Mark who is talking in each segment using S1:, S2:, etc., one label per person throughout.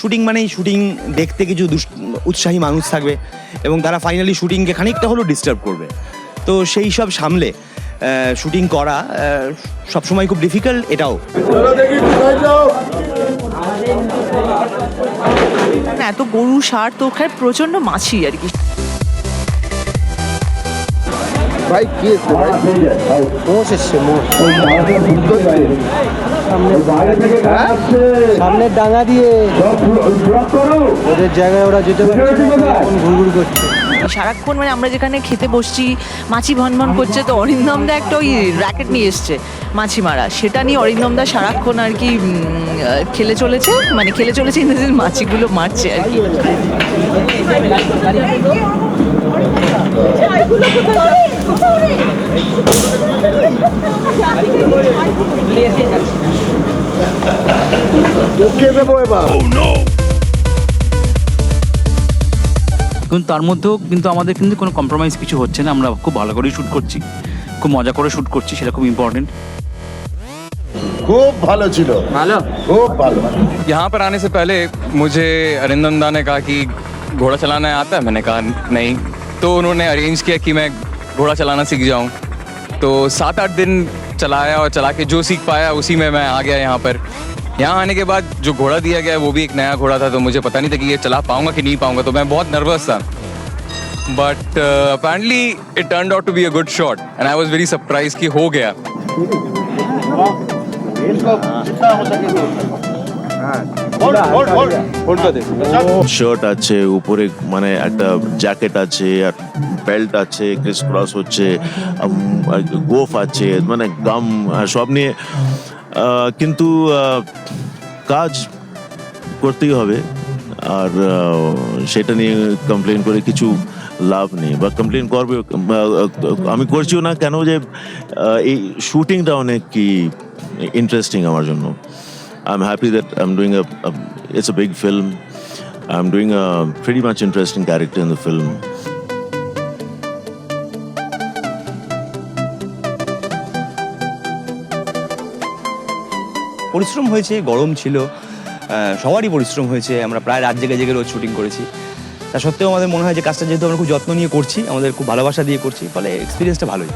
S1: Shooting মানেই shooting দেখতে কিছু দু উৎসাহী মানুষ থাকবে এবং তারা ফাইনালি শুটিংকে খানিকটা হলেও ডিস্টার্ব করবে। তো সেই সব সামলে শুটিং করা সবসময় খুব ডিফিকাল্ট এটাও।
S2: না, এত গরু সার তো ওখানে প্রচণ্ড মাছি আর কি।
S3: ভাই, কি ভাই মোষ সামনের ডাঙা দিয়ে ওদের জায়গায় ওরা যেতে ঘুরঘুর করছে।
S2: সারাক্ষণ মানে আমরা যেখানে খেতে বসছি, মাছি ভনভন করছে, তো অরিন্দমদা একটা ওই র্যাকেট নিয়ে এসছে, মাছি মারা। সেটা নিয়ে অরিন্দমদা সারাক্ষণ আর কি খেলে চলেছে মানে খেলে চলেছে মাছিগুলো মারছে আর কি।
S3: কে দেবো এবার
S4: কিন্তু তার মধ্যেও কিন্তু আমাদের কিন্তু কোনো কম্প্রোমাইজ কিছু হচ্ছে না আমরা খুব ভালো করেই শ্যুট করছি খুব মজা করে শ্যুট করছি সেটা খুব ইম্পর্টেন্ট
S3: খুব ভালো ছিল ভালো খুব ভালো
S5: यहाँ पर आने से पहले मुझे अरिंदम दा ने कहा कि घोड़ा चलाना आता है मैंने कहा नहीं तो उन्होंने अरेंज किया कि मैं घोड़ा चलाना सीख जाऊँ। तो सात आठ दिन चलाया और चला के जो सीख पाया, उसी में मैं आ गया यहाँ पर। यहाँ आने के बाद जो घोड़ा दिया गया, वो भी एक नया घोड़ा था तो मुझे पता नहीं था कि ये चला पाऊँगा कि नहीं पाऊँगा तो मैं बहुत नर्वस था। But apparently it turn out to be a good shot and I was very surprise कि हो गया।
S6: শার্ট আছে, উপরে মানে একটা জ্যাকেট আছে, আর বেল্ট আছে ক্রিস ক্রস হচ্ছে গোফ আছে মানে গাম সব নিয়ে কিন্তু কাজ করতেই হবে, আর সেটা নিয়ে কমপ্লেন করে কিছু লাভ নেই, বা কমপ্লেন করবে আমি করছিও না কেন যে এই শুটিংটা অনেক কি ইন্টারেস্টিং আমার জন্য। I'm happy that I'm doing a, a it's a big film. I'm doing a pretty much interesting character in the film.
S1: পরিশ্রম হয়েছে গরম ছিল সবারই পরিশ্রম হয়েছে আমরা প্রায় রাত জেগে জেগে রোজ শুটিং করেছি তা সত্ত্বেও আমাদের মনে হয় যে কাজটা যেহেতু আমরা খুব যত্ন নিয়ে করছি আমাদের খুব ভালোবাসা দিয়ে করছি ফলে এক্সপিরিয়েন্সটা ভালোই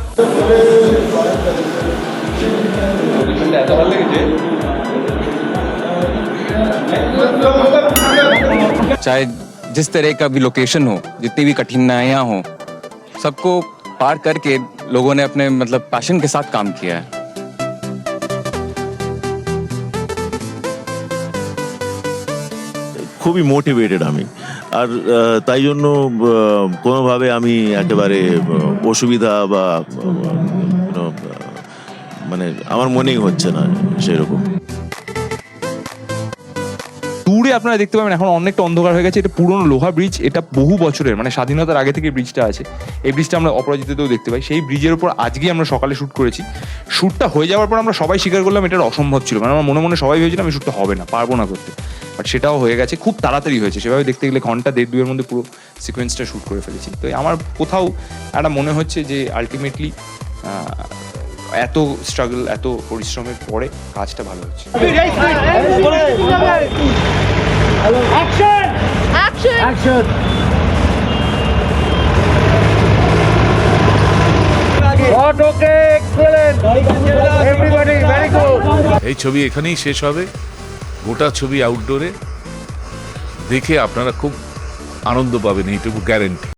S5: चाहे जिस तरह का भी लोकेशन हो जितनी भी कठिनाइयाँ हो सबको पार करके लोगों ने अपने मतलब पैशन के साथ काम किया है
S6: খুবই মোটিভেটেড আমি আর আহ, তাই জন্য আহ, কোনোভাবে আমি একেবারে আহ, অসুবিধা বা আহ, you know, আহ, মানে আমার মনেই হচ্ছে না সেরকম
S7: দূরে আপনারা দেখতে পাবেন, এখন অনেকটা অন্ধকার হয়ে গেছে। এটা পুরনো লোহা ব্রিজ, এটা বহু বছরের মানে স্বাধীনতার আগে থেকে ব্রিজটা আছে। এই ব্রিজটা আমরা অপরাজিততেও দেখতে পাই। সেই ব্রিজের উপর আজকেই আমরা সকালে শ্যুট করেছি। শ্যুটটা হয়ে যাওয়ার পর আমরা সবাই স্বীকার করলাম, এটার অসম্ভব ছিল। মানে আমার মনে মনে সবাই ভেবেছিলাম এই শ্যুটটা হবে না, পারব না করতে। বাট সেটাও হয়ে গেছে, খুব তাড়াতাড়ি হয়েছে। সেভাবে দেখতে গেলে ঘণ্টা দেড় দুয়ের মধ্যে পুরো সিকোয়েন্সটা শ্যুট করে ফেলেছি। তো আমার কোথাও একটা মনে হচ্ছে যে আলটিমেটলি এত স্ট্রাগল এত পরিশ্রমের পরে কাজটা ভালো হচ্ছে।
S8: এই ছবি এখানেই শেষ হবে। গোটা ছবি আউটডোরে দেখে আপনারা খুব আনন্দ পাবেন এইটুকু গ্যারেন্টি